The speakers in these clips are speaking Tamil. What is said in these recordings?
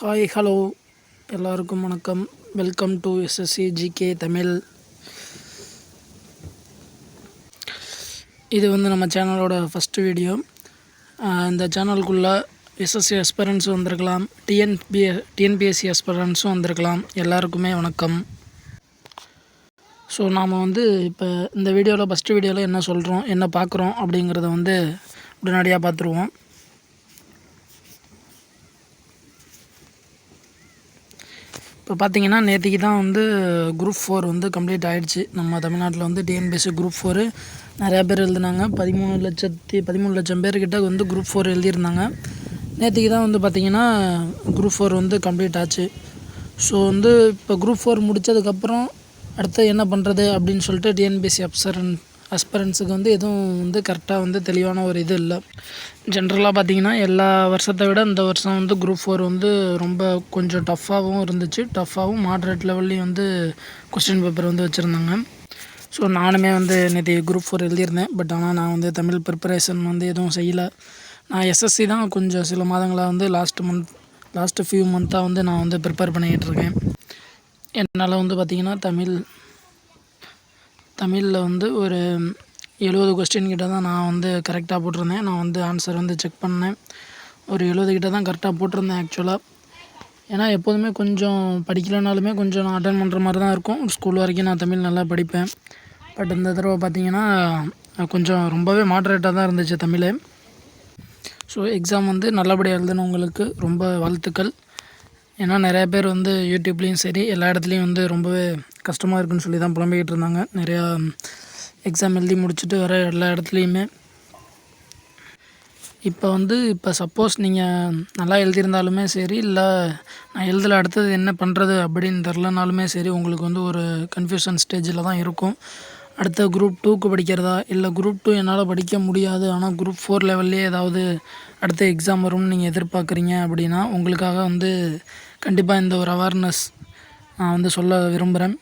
ஹாய் ஹலோ எல்லாருக்கும் வணக்கம். Welcome to SSC GK Tamil இது வந்து நம்ம சேனலோட ஃபஸ்ட்டு வீடியோ இந்த சேனலுக்குள்ளே எஸ்எஸ்சி எஸ்பரன்ஸும் வந்திருக்கலாம். டிஎன்பி டிஎன்பிஎஸ்சி எஸ்பரன்ஸும் வந்திருக்கலாம். எல்லாருக்குமே வணக்கம். ஸோ நாம் வந்து இப்போ இந்த வீடியோவில் ஃபஸ்ட்டு வீடியோவில் என்ன சொல்கிறோம் என்ன பார்க்குறோம் அப்படிங்கிறத வந்து உடனடியாக பார்த்துருவோம். இப்போ பார்த்தீங்கன்னா நேற்றுக்கு தான் வந்து குரூப் ஃபோர் வந்து கம்ப்ளீட் ஆகிடுச்சு நம்ம தமிழ்நாட்டில் வந்து டிஎன்பிஎஸ்சி குரூப் ஃபோரு நிறையா பேர் எழுதுனாங்க. பதிமூணு லட்சத்தி பதிமூணு லட்சம் பேர்கிட்ட வந்து குரூப் ஃபோர் எழுதியிருந்தாங்க. நேற்றுக்கு தான் வந்து பார்த்திங்கன்னா குரூப் ஃபோர் வந்து கம்ப்ளீட் ஆச்சு. ஸோ வந்து இப்போ குரூப் ஃபோர் முடித்ததுக்கப்புறம் அடுத்து என்ன பண்ணுறது அப்படின்னு சொல்லிட்டு டிஎன்பிஎஸ்சி அப்சரன் அஸ்பரன்ஸுக்கு வந்து எதுவும் வந்து கரெக்டாக வந்து தெளிவான ஒரு இது இல்லை. ஜென்ரலாக பார்த்தீங்கன்னா எல்லா வருஷத்தை விட இந்த வருஷம் வந்து குரூப் ஃபோர் வந்து ரொம்ப கொஞ்சம் டஃப்பாகவும் இருந்துச்சு. டஃப்பாகவும் மாட்ரேட் லெவல்லையும் வந்து கொஸ்டின் பேப்பர் வந்து வச்சுருந்தாங்க. ஸோ நானுமே வந்து நேற்று குரூப் ஃபோர் எழுதியிருந்தேன். பட் ஆனால் நான் வந்து தமிழ் ப்ரிப்பரேஷன் வந்து எதுவும் செய்யலை. நான் எஸ்எஸ்சி தான் கொஞ்சம் சில மாதங்களாக வந்து லாஸ்ட் மந்த் லாஸ்ட்டு ஃபியூ மந்த்தாக வந்து நான் வந்து ப்ரிப்பேர் பண்ணிக்கிட்டு இருக்கேன். என்னால் வந்து பார்த்திங்கன்னா தமிழ் தமிழில் வந்து ஒரு எழுபது கொஸ்டின் கிட்ட தான் நான் வந்து கரெக்டாக போட்டிருந்தேன். நான் வந்து ஆன்சர் வந்து செக் பண்ணேன். ஒரு எழுபது கிட்ட தான் கரெக்டாக போட்டிருந்தேன் ஆக்சுவலாக ஏன்னா எப்போதுமே கொஞ்சம் படிக்கலைனாலுமே கொஞ்சம் நான் அட்டன் பண்ணுற மாதிரி தான் இருக்கும். ஸ்கூல் வரைக்கும் நான் தமிழ் நல்லா படிப்பேன். பட் இந்த தடவை பார்த்திங்கன்னா கொஞ்சம் ரொம்பவே மாட்ரேட்டாக தான் இருந்துச்சு தமிழ். ஸோ எக்ஸாம் வந்து நல்லபடியாக எழுதுனவங்களுக்கு ரொம்ப வாழ்த்துக்கள். ஏன்னா நிறையா பேர் வந்து யூடியூப்லேயும் சரி எல்லா இடத்துலையும் வந்து ரொம்பவே கஷ்டமாக இருக்குன்னு சொல்லி தான் புலம்பிக்கிட்டு இருந்தாங்க. நிறையா எக்ஸாம் எழுதி முடிச்சுட்டு வர எல்லா இடத்துலையுமே. இப்போ வந்து இப்போ சப்போஸ் நீங்கள் நல்லா எழுதியிருந்தாலுமே சரி இல்லை நான் எழுதல அடுத்தது என்ன பண்ணுறது அப்படின்னு தெரிலனாலுமே சரி உங்களுக்கு வந்து ஒரு கன்ஃபியூஷன் ஸ்டேஜில் தான் இருக்கும். அடுத்த குரூப் டூக்கு படிக்கிறதா? இல்லை குரூப் டூ என்னால் படிக்க முடியாது ஆனால் குரூப் ஃபோர் லெவல்லே ஏதாவது அடுத்த எக்ஸாம் வரும்னு நீங்கள் எதிர்பார்க்குறீங்க அப்படின்னா உங்களுக்காக வந்து கண்டிப்பாக இந்த ஒரு அவேர்னஸ் நான் வந்து சொல்ல விரும்புகிறேன்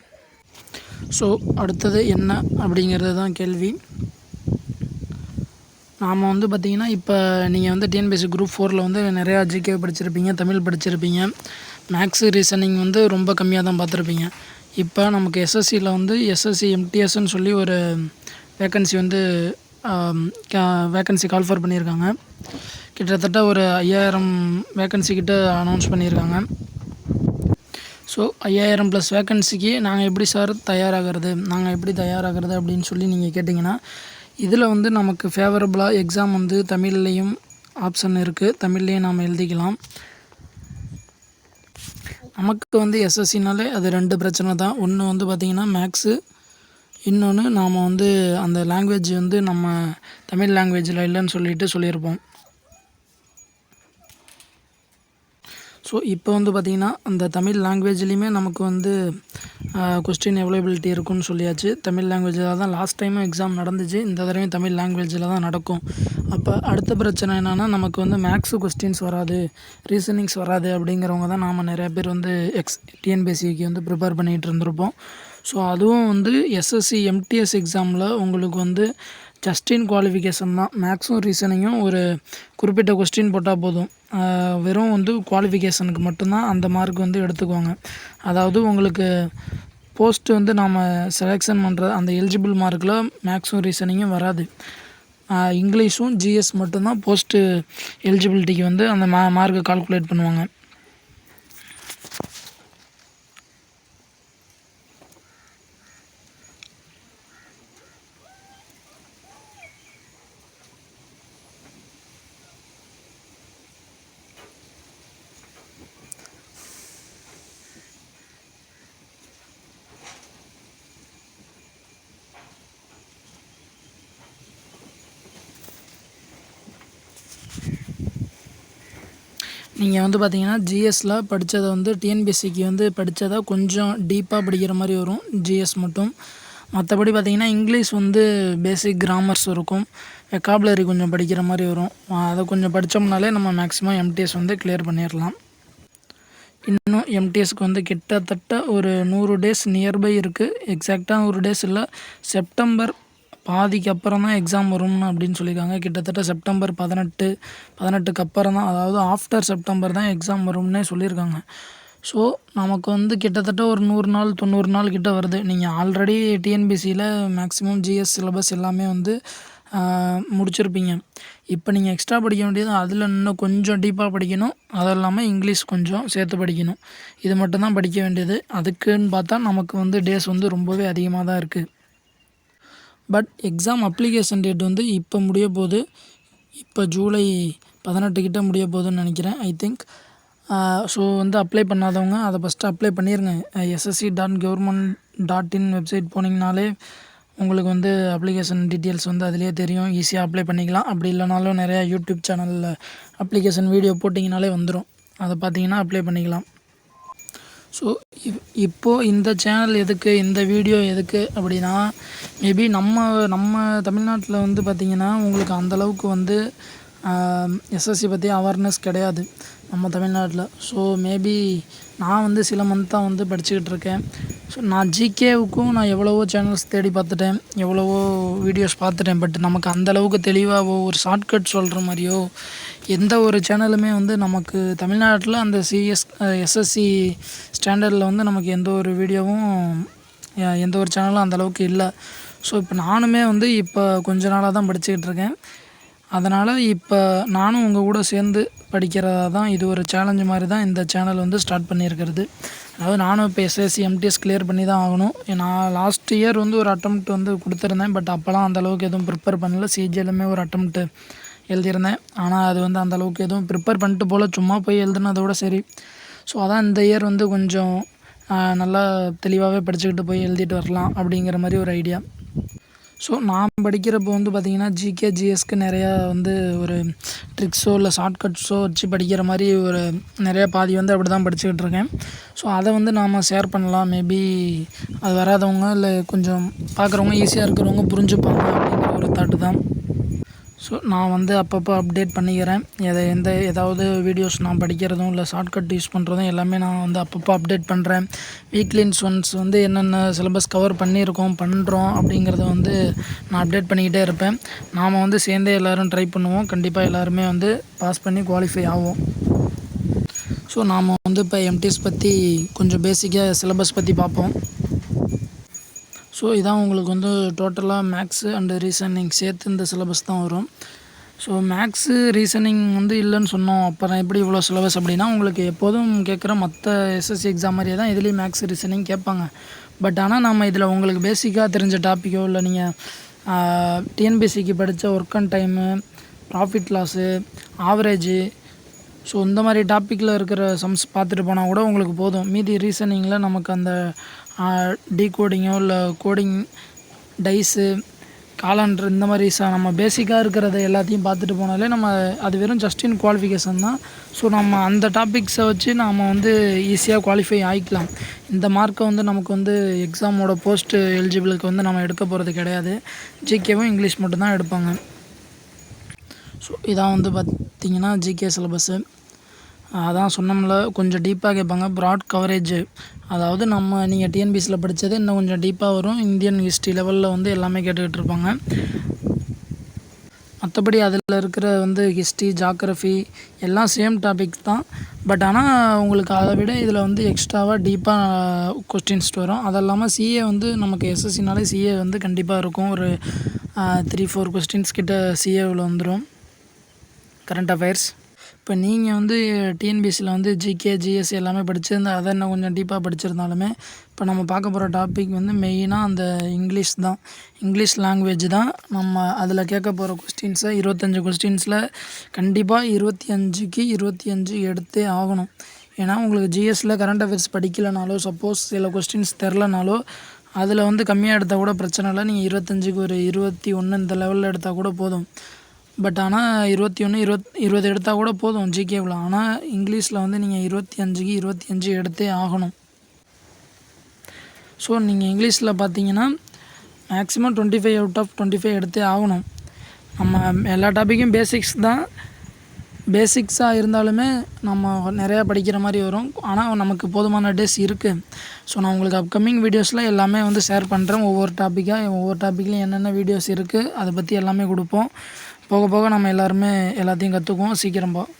ஸோ அடுத்தது என்ன அப்படிங்கிறது தான் கேள்வி. நாம் வந்து பார்த்திங்கன்னா இப்போ நீங்கள் வந்து டிஎன்பிஎஸ்சி குரூப் ஃபோரில் வந்து நிறையா ஜிகே படிச்சிருப்பீங்க தமிழ் படிச்சிருப்பீங்க. மேக்ஸு ரீசனிங் வந்து ரொம்ப கம்மியாக தான் பார்த்துருப்பீங்க இப்போ நமக்கு எஸ்எஸ்சியில் வந்து எஸ்எஸ்சி எம்டிஎஸ்ன்னு சொல்லி ஒரு வேக்கன்சி வந்து வேக்கன்சி கால்ஃபர் பண்ணியிருக்காங்க கிட்டத்தட்ட ஒரு ஐயாயிரம் வேக்கன்சி கிட்ட அனௌன்ஸ் பண்ணியிருக்காங்க ஸோ ஐயாயிரம் ப்ளஸ் வேக்கன்சிக்கு நாங்கள் எப்படி சார் தயாராகிறது? நாங்கள் எப்படி தயாராகிறது அப்படின்னு சொல்லி நீங்கள் கேட்டிங்கன்னா இதில் வந்து நமக்கு ஃபேவரபுளாக எக்ஸாம் வந்து தமிழ்லேயும் ஆப்ஷன் இருக்குது தமிழ்லேயும் நாம் எழுதிக்கலாம். நமக்கு வந்து எஸ்எஸ்சினாலே அது ரெண்டு பிரச்சனை தான். ஒன்று வந்து பார்த்திங்கன்னா மேக்ஸு இன்னொன்று நாம் வந்து அந்த லாங்குவேஜ் வந்து நம்ம தமிழ் லாங்குவேஜில் இல்லைன்னு சொல்லிட்டு சொல்லியிருப்போம். ஸோ இப்போ வந்து பார்த்திங்கன்னா அந்த தமிழ் லாங்குவேஜ்லேயுமே நமக்கு வந்து கொஸ்டின் அவைலபிலிட்டி இருக்குன்னு சொல்லியாச்சு. தமிழ் லாங்குவேஜில் தான் லாஸ்ட் டைமும் எக்ஸாம் நடந்துச்சு. இந்த தடவையும் தமிழ் லாங்குவேஜில் தான் நடக்கும். அப்போ அடுத்த பிரச்சனை என்னென்னா நமக்கு வந்து மேக்ஸு கொஸ்டின்ஸ் வராது ரீசனிங்ஸ் வராது அப்படிங்கிறவங்க தான் நாம் நிறையா பேர் வந்து எக்ஸ் டிஎன்பிஎஸ்சிக்கு வந்து ப்ரிப்பேர் பண்ணிகிட்டு இருந்திருப்போம். ஸோ அதுவும் வந்து எஸ்எஸ்சி எம்டிஎஸ் எக்ஸாமில் உங்களுக்கு வந்து ஜஸ்டின் குவாலிஃபிகேஷன் தான். மேக்ஸும் ரீசனிங்கும் ஒரு குறிப்பிட்ட கொஸ்டின் போட்டால் போதும். வெறும் வந்து குவாலிஃபிகேஷனுக்கு மட்டும்தான் அந்த மார்க் வந்து எடுத்துக்குவாங்க. அதாவது உங்களுக்கு போஸ்ட்டு வந்து நாம் செலெக்ஷன் பண்ணுற அந்த எலிஜிபிள் மார்க்கில் மேக்ஸும் ரீசனிங்கும் வராது. இங்கிலீஷும் ஜிஎஸ் மட்டும்தான் போஸ்ட்டு எலிஜிபிலிட்டிக்கு வந்து அந்த மா மார்க்கை கால்குலேட் பண்ணுவாங்க. நீங்கள் வந்து பார்த்தீங்கன்னா ஜிஎஸ்சில் படித்ததை வந்து டிஎன்பிஎஸ்சிக்கு வந்து படித்ததாக கொஞ்சம் டீப்பாக படிக்கிற மாதிரி வரும். ஜிஎஸ் மட்டும். மற்றபடி பார்த்திங்கன்னா இங்கிலீஷ் வந்து பேசிக் கிராமர்ஸ் இருக்கும். வெக்காபுலரி கொஞ்சம் படிக்கிற மாதிரி வரும். அதை கொஞ்சம் படித்தோம்னாலே நம்ம மேக்ஸிமம் எம்டிஎஸ் வந்து கிளியர் பண்ணிடலாம் இன்னும் எம்டிஎஸ்க்கு வந்து கிட்டத்தட்ட ஒரு நூறு டேஸ் நியர்பை இருக்குது எக்ஸாக்டாக நூறு டேஸ் இல்லை. செப்டம்பர் பாதிக்கு அப்புறம் தான் எக்ஸாம் வரும்னு அப்படின்னு சொல்லியிருக்காங்க. கிட்டத்தட்ட செப்டம்பர் பதினெட்டு பதினெட்டுக்கு அப்புறம் தான் அதாவது ஆஃப்டர் செப்டம்பர் தான் எக்ஸாம் வரும்னே சொல்லியிருக்காங்க. ஸோ நமக்கு வந்து கிட்டத்தட்ட ஒரு நூறு நாள் தொண்ணூறு நாள் கிட்ட வருது. நீங்கள் ஆல்ரெடி டிஎன்பிசியில் மேக்ஸிமம் ஜிஎஸ் சிலபஸ் எல்லாமே வந்து முடிச்சிருப்பீங்க. இப்போ நீங்கள் எக்ஸ்ட்ரா படிக்க வேண்டியது அதில் இன்னும் கொஞ்சம் டீப்பாக படிக்கணும். அது இல்லாமல் இங்கிலீஷ் கொஞ்சம் சேர்த்து படிக்கணும். இது மட்டும்தான் படிக்க வேண்டியது. அதுக்குன்னு பார்த்தா நமக்கு வந்து டேஸ் வந்து ரொம்பவே அதிகமாக தான் இருக்குது பட் எக்ஸாம் அப்ளிகேஷன் டேட் வந்து இப்போ முடிய போகுது இப்போ ஜூலை பதினெட்டு கிட்டே முடிய போகுதுன்னு நினைக்கிறேன் ஐ திங்க் ஸோ வந்து அப்ளை பண்ணாதவங்க அதை ஃபஸ்ட்டு அப்ளை பண்ணிடுங்க SSC dot government dot in website போனீங்கனாலே உங்களுக்கு வந்து அப்ளிகேஷன் டீட்டெயில்ஸ் வந்து அதிலே தெரியும். ஈஸியாக அப்ளை பண்ணிக்கலாம். அப்படி இல்லைனாலும் நிறையா யூடியூப் சேனலில் அப்ளிகேஷன் வீடியோ போட்டிங்கனாலே வந்துடும் அதை பார்த்தீங்கன்னா அப்ளை பண்ணிக்கலாம். ஸோ இப் இப்போது இந்த சேனல் எதுக்கு இந்த வீடியோ எதுக்கு அப்படின்னா மேபி நம்ம நம்ம தமிழ்நாட்டில் வந்து பார்த்திங்கன்னா உங்களுக்கு அந்தளவுக்கு வந்து எஸ்எஸ்சி பற்றி அவேர்னஸ் கிடையாது நம்ம தமிழ்நாட்டில். ஸோ மேபி நான் வந்து சில மந்த்தாக வந்து படிச்சுக்கிட்டு இருக்கேன். ஸோ நான் ஜிகேவுக்கும் நான் எவ்வளவோ சேனல்ஸ் தேடி பார்த்துட்டேன் எவ்வளவோ வீடியோஸ் பார்த்துட்டேன். பட் நமக்கு அந்தளவுக்கு தெளிவாகவோ ஒரு ஷார்ட்கட் சொல்கிற மாதிரியோ எந்த ஒரு சேனலுமே வந்து நமக்கு தமிழ்நாட்டில் அந்த சிஎஸ் எஸ்எஸ்சி ஸ்டாண்டர்டில் வந்து நமக்கு எந்த ஒரு வீடியோவும் எந்த ஒரு சேனலும் அந்தளவுக்கு இல்லை. ஸோ இப்போ நானுமே வந்து இப்போ கொஞ்ச நாளாக தான் படிச்சுக்கிட்டு இருக்கேன். அதனால் இப்போ நானும் உங்கள் கூட சேர்ந்து படிக்கிறதா தான் இது ஒரு சேலஞ்சு மாதிரி தான் இந்த சேனல் வந்து ஸ்டார்ட் பண்ணியிருக்கிறது. அதாவது நானும் இப்போ எஸ்எஸ்சி எம்டிஎஸ் கிளியர் பண்ணி தான் ஆகணும். நான் லாஸ்ட் இயர் வந்து ஒரு அட்டம்ப்ட் வந்து கொடுத்துருந்தேன். பட் அப்போலாம் அந்தளவுக்கு எதுவும் ப்ரிப்பேர் பண்ணல. சிஜிஎலுமே ஒரு அட்டம்ப்ட்டு எழுதியிருந்தேன். ஆனால் அது வந்து அந்தளவுக்கு எதுவும் ப்ரிப்பேர் பண்ணிட்டு போல். சும்மா போய் எழுதுனதோட சரி. ஸோ அதான் இந்த இயர் வந்து கொஞ்சம் நல்லா தெளிவாகவே படிச்சுக்கிட்டு போய் எழுதிட்டு வரலாம் அப்படிங்கிற மாதிரி ஒரு ஐடியா ஸோ நான் படிக்கிறப்போ வந்து பார்த்திங்கன்னா ஜிகே ஜிஎஸ்க்கு நிறையா வந்து ஒரு ட்ரிக்ஸோ இல்லை ஷார்ட்கட்ஸோ வச்சு படிக்கிற மாதிரி ஒரு நிறையா பாதி வந்து அப்படி தான் படிச்சுக்கிட்டு இருக்கேன். ஸோ அதை வந்து நாம் ஷேர் பண்ணலாம். மேபி அது வராதவங்க இல்லை கொஞ்சம் பார்க்குறவங்க ஈஸியாக இருக்கிறவங்க புரிஞ்சுப்பாங்க அப்படிங்கிற ஒரு தாட்டு தான். ஸோ நான் வந்து அப்பப்போ அப்டேட் பண்ணிக்கிறேன். எதை எந்த ஏதாவது வீடியோஸ் நான் படிக்கிறதும் இல்லை ஷார்ட்கட் யூஸ் பண்ணுறதும் எல்லாமே நான் வந்து அப்பப்போ அப்டேட் பண்ணுறேன் வீக்லின்ஸ் ஒன்ஸ் வந்து என்னென்ன சிலபஸ் கவர் பண்ணியிருக்கோம் பண்ணுறோம் அப்படிங்கிறத வந்து நான் அப்டேட் பண்ணிக்கிட்டே இருப்பேன். நாம் வந்து சேர்ந்தே எல்லோரும் ட்ரை பண்ணுவோம். கண்டிப்பாக எல்லாருமே வந்து பாஸ் பண்ணி குவாலிஃபை ஆகும் ஸோ நாம் வந்து இப்போ எம்டிஎஸ் பற்றி கொஞ்சம் பேசிக்காக சிலபஸ் பற்றி பார்ப்போம். ஸோ இதான் உங்களுக்கு வந்து டோட்டலாக மேக்ஸு அண்டு ரீசனிங் சேர்த்து இந்த சிலபஸ் தான் வரும். ஸோ மேக்ஸு ரீசனிங் வந்து இல்லைன்னு சொன்னோம். அப்புறம் எப்படி இவ்வளோ சிலபஸ் அப்படின்னா உங்களுக்கு எப்போதும் கேட்குற மற்ற எஸ்எஸ்சி எக்ஸாம் மாதிரியே தான் இதுலேயும் மேக்ஸ் ரீசனிங் கேட்பாங்க. பட் ஆனால் நம்ம இதில் உங்களுக்கு பேசிக்காக தெரிஞ்ச டாப்பிக்கோ இல்லை நீங்கள் டிஎன்பிசிக்கு படித்த work and time profit loss average so இந்த மாதிரி டாப்பிக்கில் இருக்கிற சம்ஸ் பார்த்துட்டு போனால் கூட உங்களுக்கு போதும். மீதி ரீசனிங்கில் நமக்கு அந்த டீ கோடிங்கோ இல்லை கோடிங் டைஸு காலண்டர் இந்த மாதிரி ச நம்ம பேசிக்காக இருக்கிறத எல்லாத்தையும் பார்த்துட்டு போனாலே நம்ம அது வெறும் ஜஸ்டின் குவாலிஃபிகேஷன் தான். ஸோ நம்ம அந்த டாபிக்ஸை வச்சு நாம் வந்து ஈஸியாக குவாலிஃபை ஆகிக்கலாம் இந்த மார்க்கை வந்து நமக்கு வந்து எக்ஸாமோட போஸ்ட்டு எலிஜிபிளுக்கு வந்து நம்ம எடுக்க போகிறது கிடையாது. ஜிகேவும் இங்கிலீஷ் மட்டும்தான் எடுப்பாங்க. ஸோ இதான் வந்து பார்த்திங்கன்னா ஜிகே சிலபஸ்ஸு அதான் சொன்னோம்ல கொஞ்சம் டீப்பாக கேட்பாங்க. ப்ராட் கவரேஜ் அதாவது நம்ம நீங்கள் டிஎன்பிசியில் படித்தது இன்னும் கொஞ்சம் டீப்பாக வரும். இந்தியன் ஹிஸ்ட்ரி லெவலில் வந்து எல்லாமே கேட்டுக்கிட்டு இருப்பாங்க. மற்றபடி அதில் இருக்கிற வந்து ஹிஸ்ட்ரி ஜாக்ரஃபி எல்லாம் சேம் டாபிக் தான். பட் ஆனால் உங்களுக்கு அதை விட இதில் வந்து எக்ஸ்ட்ராவாக டீப்பாக கொஸ்டின்ஸ் வரும். அது இல்லாமல் சிஏ வந்து நமக்கு எஸ்எஸ்சினாலே சிஏ வந்து கண்டிப்பாக இருக்கும். ஒரு த்ரீ ஃபோர் கொஸ்டின்ஸ் கிட்ட சிஏவில் வந்துடும் கரண்ட் அஃபேர்ஸ் இப்போ நீங்கள் வந்து டிஎன்பிஎஸ்சியில் வந்து ஜிகே ஜிஎஸ் எல்லாமே படிச்சிருந்தா அதை இன்னும் கொஞ்சம் டீப்பாக படிச்சிருந்தாலுமே இப்போ நம்ம பார்க்க போகிற டாபிக் வந்து மெயினாக அந்த இங்கிலீஷ் தான். இங்கிலீஷ் லாங்குவேஜ் தான். நம்ம அதில் கேட்க போகிற கொஸ்டின்ஸை இருபத்தஞ்சி கொஸ்டின்ஸில் கண்டிப்பாக இருபத்தி அஞ்சுக்கு இருபத்தி அஞ்சு எடுத்தே ஆகணும். ஏன்னா உங்களுக்கு ஜிஎஸ்சில் கரண்ட் அஃபேர்ஸ் படிக்கலைனாலோ சப்போஸ் சில கொஸ்டின்ஸ் தெரிலனாலோ அதில் வந்து கம்மியாக எடுத்தால் கூட பிரச்சனை இல்லை. நீங்கள் இருபத்தஞ்சுக்கு ஒரு இருபத்தி ஒன்று இந்த லெவலில் எடுத்தால் கூட போதும். பட் ஆனால் இருபத்தி ஒன்று இருபத் இருபது எடுத்தால் கூட போதும் ஜிகேவில் ஆனால் இங்கிலீஷில் வந்து நீங்கள் இருபத்தி அஞ்சுக்கு இருபத்தி அஞ்சு எடுத்தே ஆகணும். ஸோ நீங்கள் இங்கிலீஷில் பார்த்தீங்கன்னா maximum twenty five out of twenty five எடுத்தே ஆகணும். நம்ம எல்லா டாப்பிக்கும் பேசிக்ஸ் தான். பேசிக்ஸாக இருந்தாலுமே நம்ம நிறையா படிக்கிற மாதிரி வரும். ஆனால் நமக்கு போதுமான டேஸ் இருக்குது ஸோ நான் உங்களுக்கு அப்கமிங் வீடியோஸில் எல்லாமே வந்து ஷேர் பண்ணுறேன் ஒவ்வொரு டாப்பிக்காக ஒவ்வொரு டாப்பிக்லையும் என்னென்ன வீடியோஸ் இருக்குது அதை பற்றி எல்லாமே கொடுப்போம். போக போக நம்ம எல்லாருமே எல்லாத்தையும் கற்றுக்குவோம் சீக்கிரமாக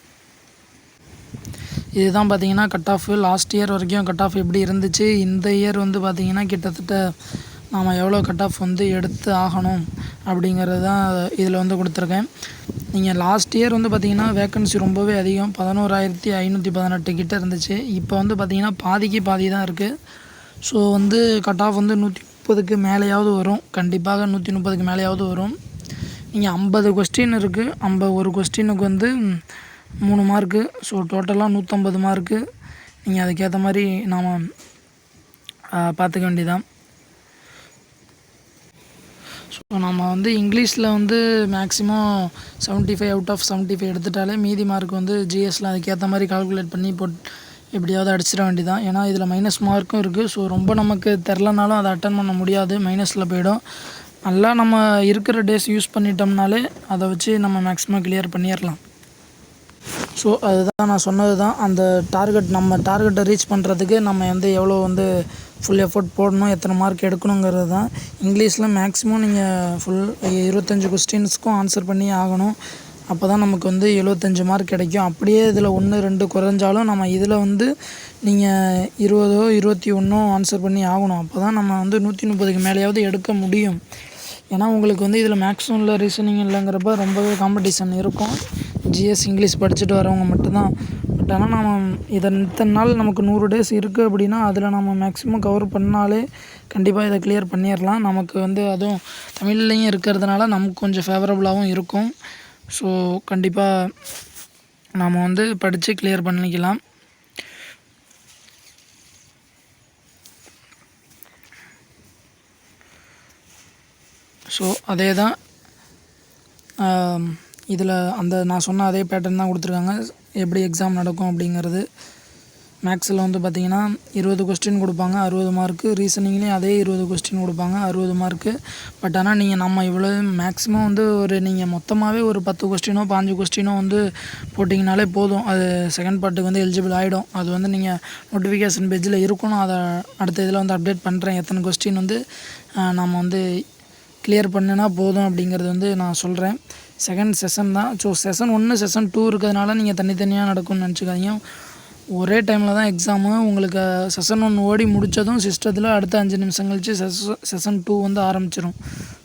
இதுதான் பார்த்தீங்கன்னா கட் ஆஃப் லாஸ்ட் இயர் வரைக்கும் கட் ஆஃப் எப்படி இருந்துச்சு? இந்த இயர் வந்து பார்த்திங்கன்னா கிட்டத்தட்ட நாம் எவ்வளோ கட் ஆஃப் வந்து எடுத்து ஆகணும் அப்படிங்கிறது தான் இதில் வந்து கொடுத்துருக்கேன். நீங்கள் லாஸ்ட் இயர் வந்து பார்த்திங்கன்னா வேக்கன்சி ரொம்பவே அதிகம். பதினோராயிரத்தி ஐநூற்றி பதினெட்டு கிட்ட இருந்துச்சு. இப்போ வந்து பார்த்திங்கன்னா பாதிக்கு பாதி தான் இருக்குது ஸோ வந்து கட் ஆஃப் வந்து நூற்றி முப்பதுக்கு மேலேயாவது வரும். கண்டிப்பாக நூற்றி முப்பதுக்கு மேலேயாவது வரும். இங்கே ஐம்பது கொஸ்டின் இருக்குது ஐம்பது ஒரு கொஸ்டினுக்கு வந்து மூணு மார்க்கு ஸோ டோட்டலாக நூற்றம்பது மார்க்கு நீங்கள் அதுக்கேற்ற மாதிரி நாம் பார்த்துக்க வேண்டியதான் ஸோ நம்ம வந்து இங்கிலீஷில் வந்து maximum seventy five out of seventy five எடுத்துட்டாலே மீதி மார்க் வந்து ஜிஎஸ்சில் அதுக்கேற்ற மாதிரி கால்குலேட் பண்ணி போட் எப்படியாவது அடிச்சிட வேண்டியதான் ஏன்னா இதில் மைனஸ் மார்க்கும் இருக்குது ஸோ ரொம்ப நமக்கு தெரிலனாலும் அதை அட்டன் பண்ண முடியாது. மைனஸில் போயிடும். நல்லா நம்ம இருக்கிற டேஸ் யூஸ் பண்ணிட்டோம்னாலே அதை வச்சு நம்ம மேக்ஸிமம் கிளியர் பண்ணிடலாம் ஸோ அதுதான் நான் சொன்னது தான் அந்த டார்கெட் நம்ம டார்கெட்டை ரீச் பண்ணுறதுக்கு நம்ம வந்து எவ்வளோ வந்து ஃபுல் எஃபோர்ட் போடணும் எத்தனை மார்க் எடுக்கணுங்கிறது தான் இங்கிலீஷில் மேக்ஸிமம் நீங்கள் ஃபுல் இருபத்தஞ்சி கொஸ்டின்ஸ்க்கும் ஆன்சர் பண்ணி ஆகணும். அப்போ தான் நமக்கு வந்து எழுபத்தஞ்சு மார்க் கிடைக்கும். அப்படியே இதில் ஒன்று ரெண்டு குறைஞ்சாலும் நம்ம இதில் வந்து நீங்கள் இருபதோ இருபத்தி ஒன்றோ ஆன்சர் பண்ணி ஆகணும். அப்போ தான் நம்ம வந்து நூற்றி முப்பதுக்கு மேலேயாவது எடுக்க முடியும். ஏன்னா உங்களுக்கு வந்து இதில் மேக்ஸும் இல்லை ரீசனிங் இல்லைங்கிறப்ப ரொம்பவே காம்படிஷன் இருக்கும். ஜிஎஸ் இங்கிலீஷ் படிச்சுட்டு வரவங்க மட்டும்தான். பட் ஆனால் நம்ம இதை இத்தனை நாள் நமக்கு நூறு டேஸ் இருக்குது அப்படின்னா அதில் நம்ம மேக்ஸிமம் கவர் பண்ணாலே கண்டிப்பாக இதை கிளியர் பண்ணிடலாம் நமக்கு வந்து அதுவும் தமிழ்லேயும் இருக்கிறதுனால நமக்கு கொஞ்சம் ஃபேவரபுளாகவும் இருக்கும். ஸோ கண்டிப்பாக நாம் வந்து படித்து கிளியர் பண்ணிக்கலாம். ஸோ அதே தான் இதில் அந்த நான் சொன்ன அதே பேட்டர்ன் தான் கொடுத்துருக்காங்க. எப்படி எக்ஸாம் நடக்கும் அப்படிங்கிறது. மேக்ஸில் வந்து பார்த்திங்கன்னா இருபது கொஸ்டின் கொடுப்பாங்க. அறுபது மார்க்கு ரீசனிங்லேயும் அதே இருபது கொஸ்டின் கொடுப்பாங்க. அறுபது மார்க்கு பட் ஆனால் நீங்கள் நம்ம இவ்வளோ மேக்ஸிமம் வந்து ஒரு நீங்கள் மொத்தமாகவே ஒரு பத்து கொஸ்டினோ பாஞ்சு கொஸ்டினோ வந்து போட்டிங்கனாலே போதும். அது செகண்ட் பார்ட்டுக்கு வந்து எலிஜிபிள் ஆகிடும் அது வந்து நீங்கள் நோட்டிஃபிகேஷன் பேஜில் இருக்கணும். அதை அடுத்த இதில் வந்து அப்டேட் பண்ணுறேன் எத்தனை கொஸ்டின் வந்து நம்ம வந்து கிளியர் பண்ணுனா போதும் அப்படிங்கிறது வந்து நான் சொல்கிறேன் செகண்ட் செஷன் தான். ஸோ செஷன் ஒன்று செஷன் டூ இருக்கிறதுனால நீங்கள் தனித்தனியாக நடக்கும்னு நினச்சிக்காதீங்க. ஒரே டைமில் தான் எக்ஸாமு உங்களுக்கு செஷன் ஒன் ஓடி முடித்ததும் சிஸ்டத்தில் அடுத்த அஞ்சு நிமிஷம் கழிச்சு செஷன் செஷன் டூ வந்து ஆரம்பிச்சிடும்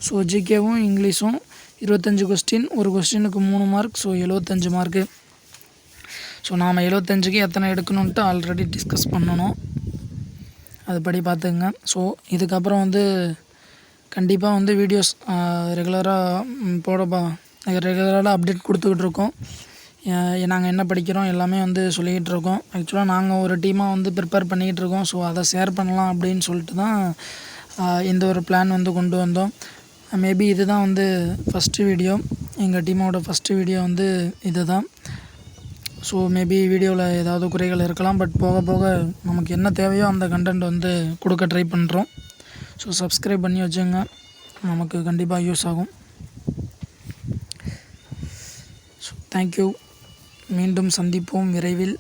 ஸோ ஜிகேவும் இங்கிலீஷும் இருபத்தஞ்சி கொஸ்டின் ஒரு கொஸ்டினுக்கு மூணு மார்க் ஸோ எழுபத்தஞ்சு மார்க்கு ஸோ நாம் எழுபத்தஞ்சுக்கு எத்தனை எடுக்கணுன்ட்டு ஆல்ரெடி டிஸ்கஸ் பண்ணணும். அதுபடி பார்த்துக்குங்க. ஸோ இதுக்கப்புறம் வந்து கண்டிப்பாக வந்து வீடியோஸ் ரெகுலராக போட ரெகுலராக அப்டேட் கொடுத்துக்கிட்டு இருக்கோம். நாங்கள் என்ன படிக்கிறோம் எல்லாமே வந்து சொல்லிக்கிட்டு இருக்கோம் ஆக்சுவலாக நாங்கள் ஒரு டீமாக வந்து ப்ரிப்பேர் பண்ணிக்கிட்டு இருக்கோம் ஸோ அதை ஷேர் பண்ணலாம் அப்படின்னு சொல்லிட்டு தான் இந்த ஒரு பிளான் வந்து கொண்டு வந்தோம். மேபி இது தான் வந்து ஃபஸ்ட்டு வீடியோ எங்கள் டீமோட ஃபஸ்ட்டு வீடியோ வந்து இது தான் ஸோ மேபி வீடியோவில் ஏதாவது குறைகள் இருக்கலாம். பட் போக போக நமக்கு என்ன தேவையோ அந்த கண்டென்ட் வந்து கொடுக்க ட்ரை பண்ணுறோம் ஸோ சப்ஸ்கிரைப் பண்ணி வச்சுங்க. நமக்கு கண்டிப்பாக யூஸ் ஆகும். ஸோ தேங்க்யூ மீண்டும் சந்திப்போம் விரைவில்.